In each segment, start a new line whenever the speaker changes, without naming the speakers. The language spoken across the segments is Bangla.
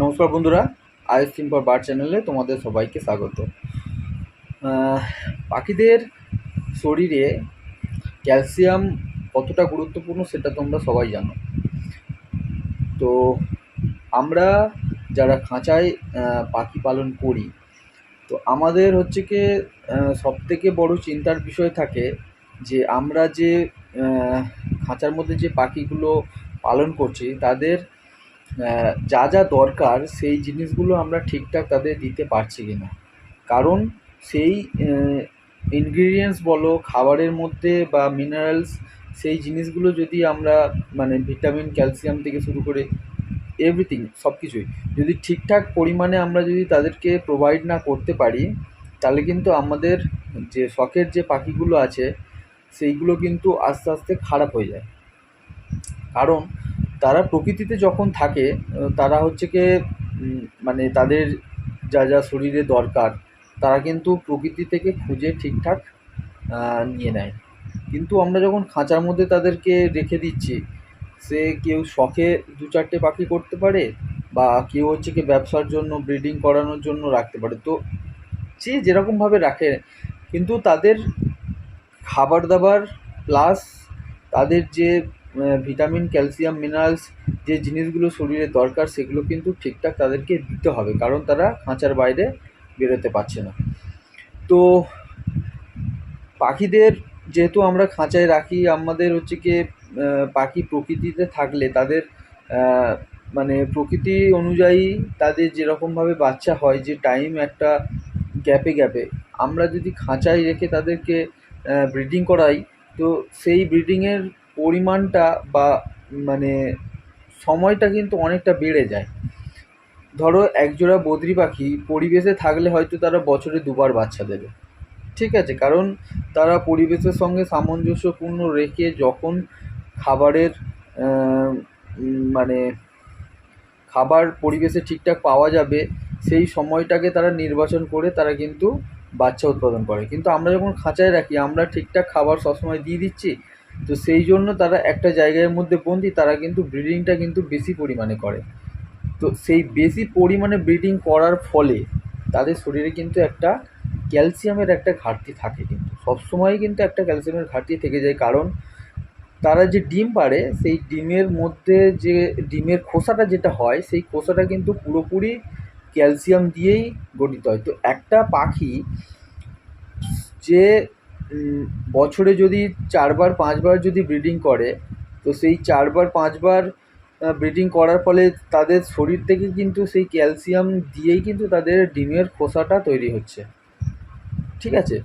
নমস্কার বন্ধুরা আইস সিম্পর বার চ্যানেলে তোমাদের সবাইকে স্বাগত। পাখিদের শরীরে ক্যালসিয়াম কতটা গুরুত্বপূর্ণ সেটা তোমরা সবাই জানো। তো আমরা যারা খাঁচায় পাখি পালন করি, তো আমাদের হচ্ছে কি সব থেকে বড় চিন্তার বিষয় থাকে যে আমরা যে খাঁচার মধ্যে যে পাখিগুলো পালন করছি, তাদের যা যা দরকার সেই জিনিসগুলো আমরা ঠিকঠাক তাদের দিতে পারছি কি না কারণ সেই ইনগ্রিডিয়েন্টস বলো, খাবারের মধ্যে বা মিনারেলস সেই জিনিসগুলো যদি আমরা মানে ভিটামিন ক্যালসিয়াম থেকে শুরু করে এভরিথিং সব কিছুই যদি ঠিকঠাক পরিমাণে আমরা যদি তাদেরকে প্রোভাইড না করতে পারি, তাহলে কিন্তু আমাদের যে শখের যে পাখিগুলো আছে, সেইগুলো কিন্তু আস্তে আস্তে খারাপ হয়ে যায়। কারণ তারা প্রকৃতিতে যখন থাকে তারা হচ্ছে কি মানে তাদের যা যা শরীরে দরকার, তারা কিন্তু প্রকৃতি থেকে খুঁজে ঠিকঠাক নিয়ে নেয়। কিন্তু আমরা যখন খাঁচার মধ্যে তাদেরকে রেখে দিচ্ছি, সে কেউ শখে দু চারটে পাখি করতে পারে বা কেউ হচ্ছে কি ব্যবসার জন্য, ব্রিডিং করানোর জন্য রাখতে পারে। তো যে যেরকমভাবে রাখে, কিন্তু তাদের খাবার দাবার প্লাস তাদের যে ভিটামিন, ক্যালসিয়াম, মিনারেলস যে জিনিসগুলো শরীরে দরকার সেগুলো কিন্তু ঠিকঠাক তাদেরকে দিতে হবে কারণ তারা খাঁচার বাইরে বেরোতে পারছে না। তো পাখিদের যেহেতু আমরা খাঁচায় রাখি, আমাদের হচ্ছে কি পাখি প্রকৃতিতে থাকলে তাদের মানে প্রকৃতি অনুযায়ী তাদের যেরকমভাবে বাচ্চা হয়, যে টাইম একটা গ্যাপে গ্যাপে আমরা যদি খাঁচায় রেখে তাদেরকে ব্রিডিং করাই, তো সেই ব্রিডিংয়ের পরিমাণটা বা মানে সময়টা কিন্তু অনেকটা বেড়ে যায়। ধরো একজোড়া বদ্রি পাখি পরিবেশে থাকলে হয়তো তারা বছরে দুবার বাচ্চা দেবে। ঠিক আছে? কারণ তারা পরিবেশের সঙ্গে সামঞ্জস্যপূর্ণ রেখে যখন খাবারের মানে খাবার পরিবেশে ঠিকঠাক পাওয়া যাবে, সেই সময়টাকে তারা নির্বাচন করে তারা কিন্তু বাচ্চা উৎপাদন করে। কিন্তু আমরা যখন খাঁচায় রাখি, আমরা ঠিকঠাক খাবার সবসময় দিয়ে দিচ্ছি তো সেই জন্য তারা একটা জায়গার মধ্যে বন্দি, তারা কিন্তু ব্রিডিংটা কিন্তু বেশি পরিমাণে করে। তো সেই বেশি পরিমাণে ব্রিডিং করার ফলে তাদের শরীরে কিন্তু একটা ক্যালসিয়ামের একটা ঘাটতি থাকে কিন্তু। সবসময়ই কিন্তু একটা ক্যালসিয়ামের ঘাটতি থেকে যায়, কারণ তারা যে ডিম পারে সেই ডিমের মধ্যে যে ডিমের খোসাটা যেটা হয়, সেই খোসাটা কিন্তু পুরোপুরি ক্যালসিয়াম দিয়েই গঠিত হয়। তো একটা পাখি যে বছরে যদি চারবার, পাঁচবার যদি ব্রিডিং করে, তো সেই চারবার, পাঁচবার ব্রিডিং করার ফলে তাদের শরীর থেকে কিন্তু সেই ক্যালসিয়াম দিয়েই কিন্তু তাদের ডিমের খোসাটা তৈরি হচ্ছে। ঠিক আছে?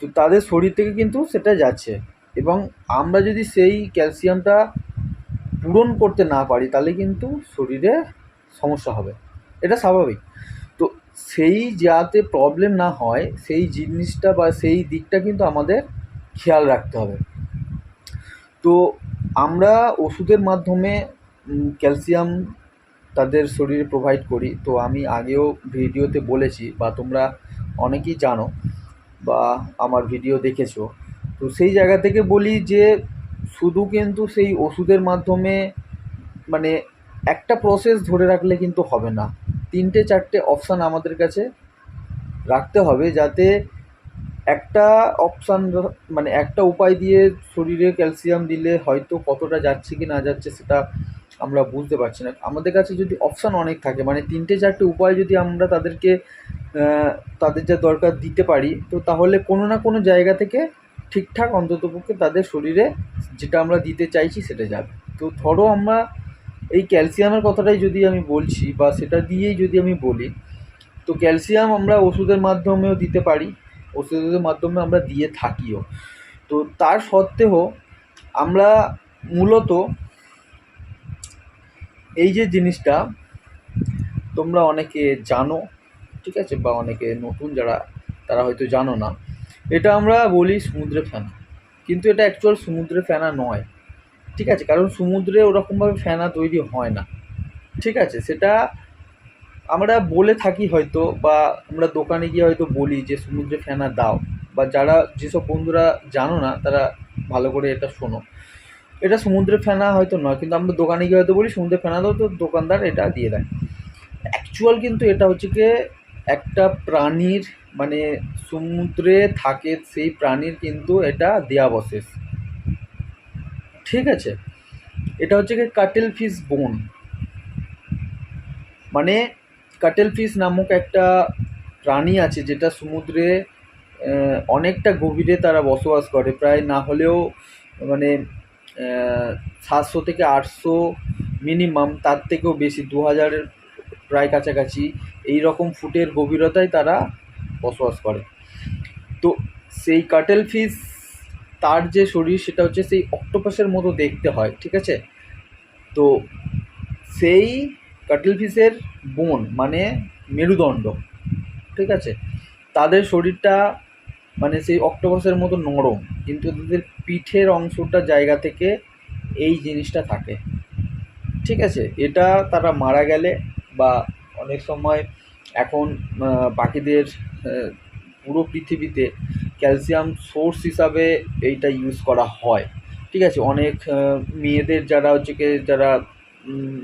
তো তাদের শরীর থেকে কিন্তু সেটা যাচ্ছে। এবং আমরা যদি সেই ক্যালসিয়ামটা পূরণ করতে না পারি, তাহলে কিন্তু শরীরে সমস্যা হবে। এটা স্বাভাবিক। সেই যাতে প্রবলেম না হয়, সেই জিনিসটা বা সেই দিকটা কিন্তু আমাদের খেয়াল রাখতে হবে। তো আমরা ওষুধের মাধ্যমে ক্যালসিয়াম তাদের শরীরে প্রোভাইড করি। তো আমি আগেও ভিডিওতে বলেছি বা তোমরা অনেকেই জানো বা আমার ভিডিও দেখেছ। তো সেই জায়গা থেকে বলি যে, শুধু কিন্তু সেই ওষুধের মাধ্যমে মানে একটা প্রসেস ধরে রাখলে কিন্তু হবে না। তিনটে, চারটে অপশান আমাদের কাছে রাখতে হবে যাতে একটা অপশান মানে একটা উপায় দিয়ে শরীরে ক্যালসিয়াম দিলে হয়তো কতটা যাচ্ছে কি না যাচ্ছে সেটা আমরা বুঝতে পারছি না। আমাদের কাছে যদি অপশান অনেক থাকে মানে তিনটে, চারটে উপায় যদি আমরা তাদেরকে তাদের যা দরকার দিতে পারি, তো তাহলে কোনো না কোনো জায়গা থেকে ঠিকঠাক অন্ততপক্ষে তাদের শরীরে যেটা আমরা দিতে চাইছি সেটা যাবে। তো ধরো আমরা এই ক্যালসিয়ামের কথাটাই যদি আমি বলছি বা সেটা দিয়েই যদি আমি বলি, তো ক্যালসিয়াম আমরা ওষুধের মাধ্যমেও দিতে পারি, ওষুধের মাধ্যমে আমরা দিয়ে থাকিও। তো তার সত্ত্বেও আমরা মূলত এই যে জিনিসটা তোমরা অনেকে জানো, ঠিক আছে, বা অনেকে নতুন যারা, তারা হয়তো জানো না। এটা আমরা বলি সমুদ্রে ফেনা। কিন্তু এটা অ্যাকচুয়াল সমুদ্রে ফেনা নয়। ঠিক আছে, কারণ সমুদ্রে ওরকমভাবে ফেনা তৈরি হয় না। ঠিক আছে, সেটা আমরা বলে থাকি হয়তো বা আমরা দোকানে গিয়ে হয়তো বলি যে সমুদ্রে ফেনা দাও, বা যারা যেসব বন্ধুরা জানো না, তারা ভালো করে এটা শোনো। এটা সমুদ্রে ফেনা হয়তো নয়, কিন্তু আমরা দোকানে গিয়ে হয়তো বলি, সমুদ্রে ফেনা দাও তো দোকানদার এটা দিয়ে দেয়। অ্যাকচুয়াল কিন্তু এটা হচ্ছে গিয়ে একটা প্রাণীর মানে সমুদ্রে থাকে সেই প্রাণীর কিন্তু এটা দেয়াবশেষ ঠিক আছে? এটা হচ্ছে গিয়ে কাটেল ফিশ বোন মানে কাটেল ফিশ নামক একটা প্রাণী আছে যেটা সমুদ্রে অনেকটা গভীরে তারা বসবাস করে। প্রায় না হলেও মানে সাতশো থেকে আটশো মিনিমাম তার থেকেও বেশি, দু হাজারের প্রায় কাছাকাছি এই রকম ফুটের গভীরতায় তারা বসবাস করে। তো সেই কাটেল ফিশ তার যে শরীর সেটা হচ্ছে সেই অক্টোপাসের মতো দেখতে হয়, ঠিক আছে? তো সেই কাটেল ফিশের বোন মানে মেরুদণ্ড, ঠিক আছে? তাদের শরীরটা মানে সেই অক্টোপাসের মতো নরম, কিন্তু তাদের পিঠের অংশটা জায়গা থেকে এই জিনিসটা থাকে, ঠিক আছে? এটা তারা মারা গেলে বা অনেক সময় এখন পাখিদের পুরো পৃথিবীতে ক্যালসিয়াম সোর্স হিসাবে এইটা ইউজ করা হয়। ঠিক আছে? অনেক মেয়েদের যারা হচ্ছে কি, যারা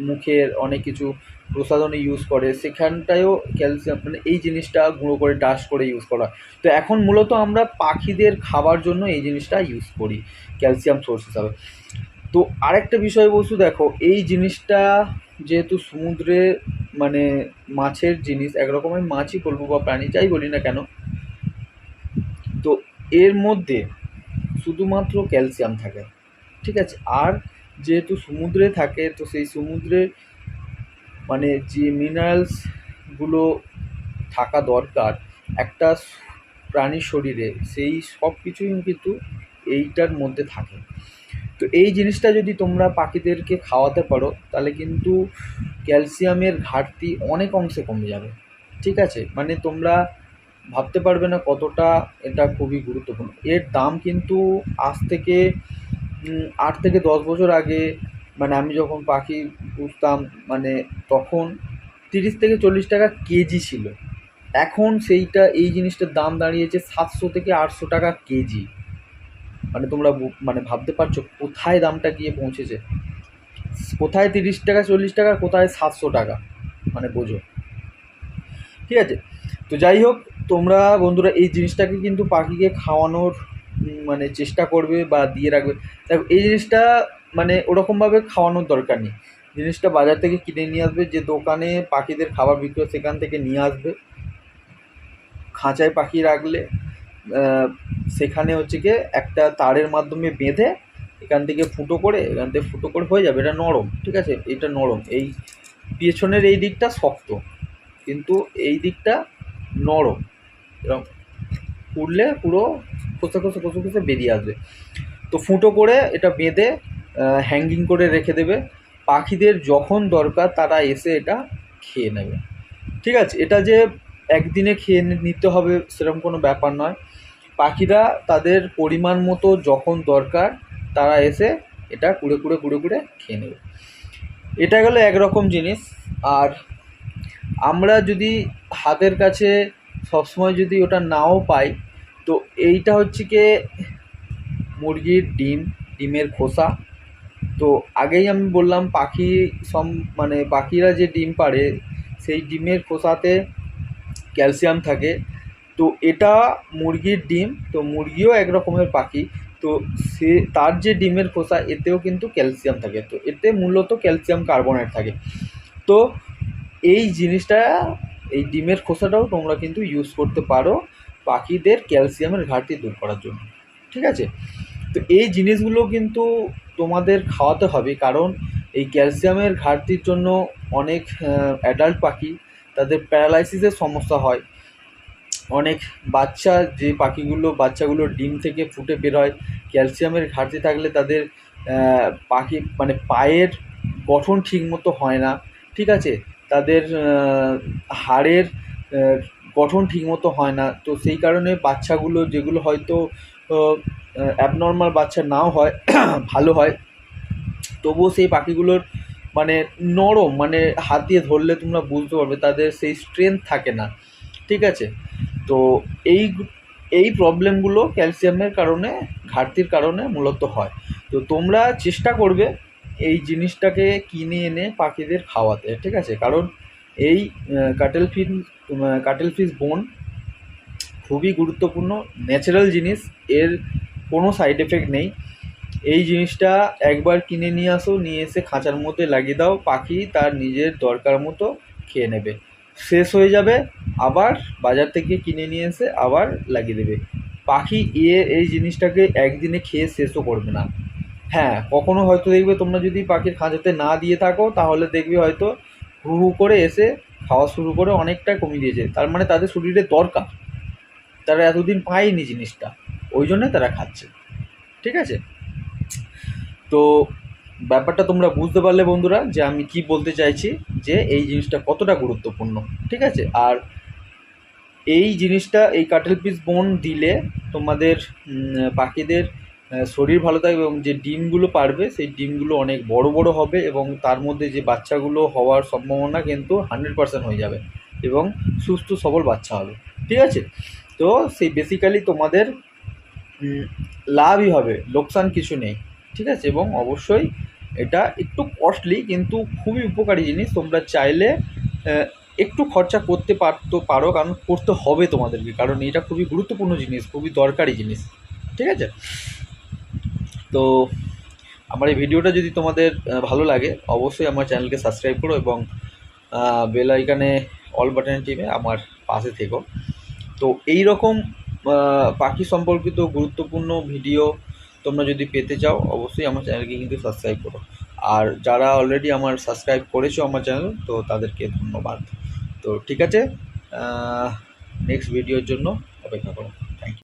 মুখের অনেক কিছু প্রসাধনে ইউজ করে, সেখানটায়ও ক্যালসিয়াম মানে এই জিনিসটা গুঁড়ো করে ডাস্ট করে ইউজ করা হয়। তো এখন মূলত আমরা পাখিদের খাবার জন্য এই জিনিসটা ইউজ করি ক্যালসিয়াম সোর্স হিসাবে। তো আরেকটা বিষয়বস্তু দেখো, এই জিনিসটা যেহেতু সমুদ্রে মানে মাছের জিনিস এক রকমের মাছই বলব বা প্রাণী যাই বলি না কেন এর মধ্যে শুধুমাত্র ক্যালসিয়াম থাকে, ঠিক আছে? আর যেহেতু সমুদ্রে থাকে, তো সেই সমুদ্রে মানে যে মিনারেলসগুলো থাকা দরকার, একটা প্রাণীর শরীরে, সেই সব কিছুই কিন্তু এইটার মধ্যে থাকে। তো এই জিনিসটা যদি তোমরা পাখিদেরকে খাওয়াতে পারো, তাহলে কিন্তু ক্যালসিয়ামের ঘাটতি অনেক অংশে কমে যাবে, ঠিক আছে? মানে তোমরা ভাবতে পারবে না কতটা এটা খুবই গুরুত্বপূর্ণ। এর দাম কিন্তু আজ থেকে আট থেকে দশ বছর আগে মানে আমি যখন পাখি পুষতাম মানে তখন তিরিশ থেকে চল্লিশ টাকা কেজি ছিল। এখন সেইটা, এই জিনিসটার দাম দাঁড়িয়েছে সাতশো থেকে আটশো টাকা কেজি। মানে তোমরা মানে ভাবতে পারছ কোথায় দামটা গিয়ে পৌঁছেছে। কোথায় তিরিশ টাকা, চল্লিশ টাকা, কোথায় সাতশো টাকা মানে বোঝো। ঠিক আছে? তো যাই হোক তোমরা বন্ধুরা এই জিনিসটাকে কিন্তু পাখিকে খাওয়ানোর মানে চেষ্টা করবে বা দিয়ে রাখবে। দেখো, এই জিনিসটা মানে ওরকমভাবে খাওয়ানোর দরকার নেই। জিনিসটা বাজার থেকে কিনে নিয়ে আসবে, যে দোকানে পাখিদের খাবার বিক্রি সেখান থেকে নিয়ে আসবে। খাঁচায় পাখি রাখলে সেখানে হচ্ছে গিয়ে একটা তারের মাধ্যমে বেঁধে এখান থেকে ফুটো করে, এখান থেকে ফুটো করে হয়ে যাবে। এটা নরম, ঠিক আছে? এটা নরম। এই পেছনের এই দিকটা শক্ত, কিন্তু এই দিকটা নরম। এরকম পুড়লে পুরো খসে খসে খসে খসে বেরিয়ে আসবে। তো ফুটো করে এটা বেঁধে হ্যাঙ্গিং করে রেখে দেবে। পাখিদের যখন দরকার তারা এসে এটা খেয়ে নেবে। ঠিক আছে, এটা যে একদিনে খেয়ে নিতে হবে সেরকম কোনো ব্যাপার নয়। পাখিরা তাদের পরিমাণ মতো যখন দরকার তারা এসে এটা কুড়ে কুড়ে কুড়ে কুড়ে খেয়ে নেবে। এটা গেলো একরকম জিনিস। আর আমরা যদি হাতের কাছে সবসময় যদি ওটা নাও পাই, তো এইটা হচ্ছে কি মুরগির ডিম, ডিমের খোসা। তো আগেই আমি বললাম পাখি সম মানে পাখিরা যে ডিম পাড়ে, সেই ডিমের খোসাতে ক্যালসিয়াম থাকে। তো এটা মুরগির ডিম, তো মুরগিও এক রকমের পাখি। তো সে, তার যে ডিমের খোসা, এতেও কিন্তু ক্যালসিয়াম থাকে। তো এতে মূলত ক্যালসিয়াম কার্বনেট থাকে। তো এই জিনিসটা এই ডিমের খোসাটাও তোমরা কিন্তু ইউজ করতে পারো পাখিদের ক্যালসিয়ামের ঘাটতি দূর করার জন্য, ঠিক আছে? তো এই জিনিসগুলো কিন্তু তোমাদের খাওয়াতে হবে, কারণ এই ক্যালসিয়ামের ঘাটতির জন্য অনেক অ্যাডাল্ট পাখি তাদের প্যারালাইসিসের সমস্যা হয়। অনেক বাচ্চা, যে পাখিগুলো, বাচ্চাগুলো ডিম থেকে ফুটে বেরোয় ক্যালসিয়ামের ঘাটতি থাকলে তাদের পাখি মানে পায়ের গঠন ঠিকমতো হয় না, ঠিক আছে? তাদের হাড়ের গঠন ঠিকমতো হয় না। তো সেই কারণে বাচ্চাগুলো যেগুলো হয়তো অ্যাবনর্মাল বাচ্চা নাও হয়, ভালো হয়, তবুও সেই পাখিগুলোর মানে নরম মানে হাত দিয়ে ধরলে তোমরা বুঝতে পারবে, তাদের সেই স্ট্রেংথ থাকে না। ঠিক আছে? তো এই এই প্রবলেমগুলো ক্যালসিয়ামের কারণে, ঘাটতির কারণে মূলত হয়। তো তোমরা চেষ্টা করবে এই জিনিসটাকে কিনে এনে পাখিদের খাওয়াতে, ঠিক আছে? কারণ এই কাটেল ফিন কাটেল ফিস বোন খুবই গুরুত্বপূর্ণ ন্যাচারাল জিনিস, এর কোনো সাইড এফেক্ট নেই। এই জিনিসটা একবার কিনে নিয়ে আসো, নিয়ে এসে খাঁচার মধ্যে লাগিয়ে দাও, পাখি তার নিজের দরকার মতো খেয়ে নেবে। শেষ হয়ে যাবে, আবার বাজার থেকে কিনে নিয়ে এসে আবার লাগিয়ে দেবে। পাখি এ, এই জিনিসটাকে একদিনে খেয়ে শেষও করবে না। হ্যাঁ কখনো হয়তো দেখবে তোমরা যদি পাখির খাঁচাতে না দিয়ে থাকো, তাহলে দেখবে হয়তো হু হু করে এসে খাওয়া শুরু করে অনেকটা কমিয়ে দিয়েছে। তার মানে তাদের শরীরে দরকার। তারা এতদিন পায়নি জিনিসটা। ওই জন্য তারা খাচ্ছে। ঠিক আছে? তো ব্যাপারটা তোমরা বুঝতে পারলে বন্ধুরা যে আমি কি বলতে চাইছি, যে এই জিনিসটা কতটা গুরুত্বপূর্ণ। ঠিক আছে? আর এই জিনিসটা, এই কাটেল পিস বোন দিলে তোমাদের পাখিদের শরীর ভালো থাকবে এবং যে ডিমগুলো পারবে, সেই ডিমগুলো অনেক বড় বড় হবে এবং তার মধ্যে যে বাচ্চাগুলো হওয়ার সম্ভাবনা কিন্তু হান্ড্রেড পার্সেন্ট হয়ে যাবে এবং সুস্থ, সবল বাচ্চা হবে। ঠিক আছে? তো সেই বেসিক্যালি তোমাদের লাভই হবে, লোকসান কিছু নেই। ঠিক আছে? এবং অবশ্যই এটা একটু কস্টলি কিন্তু খুবই উপকারী জিনিস। তোমরা চাইলে একটু খরচা করতে পারতো, পারো, কারণ করতে হবে তোমাদেরকে, কারণ এটা খুবই গুরুত্বপূর্ণ জিনিস, খুবই দরকারি জিনিস। ঠিক আছে? তো আমার এই ভিডিওটা যদি তোমাদের ভালো লাগে, অবশ্যই আমার চ্যানেলকে সাবস্ক্রাইব করো এবং বেল আইকানে অল বাটনের টিমে আমার পাশে থেকো। তো এই রকম পাখি সম্পর্কিত গুরুত্বপূর্ণ ভিডিও তোমরা যদি পেতে চাও, অবশ্যই আমার চ্যানেলকে কিন্তু সাবস্ক্রাইব করো। আর যারা অলরেডি আমার সাবস্ক্রাইব করেছ আমার চ্যানেল তো তাদেরকে ধন্যবাদ। তো ঠিক আছে নেক্সট ভিডিওর জন্য অপেক্ষা করো।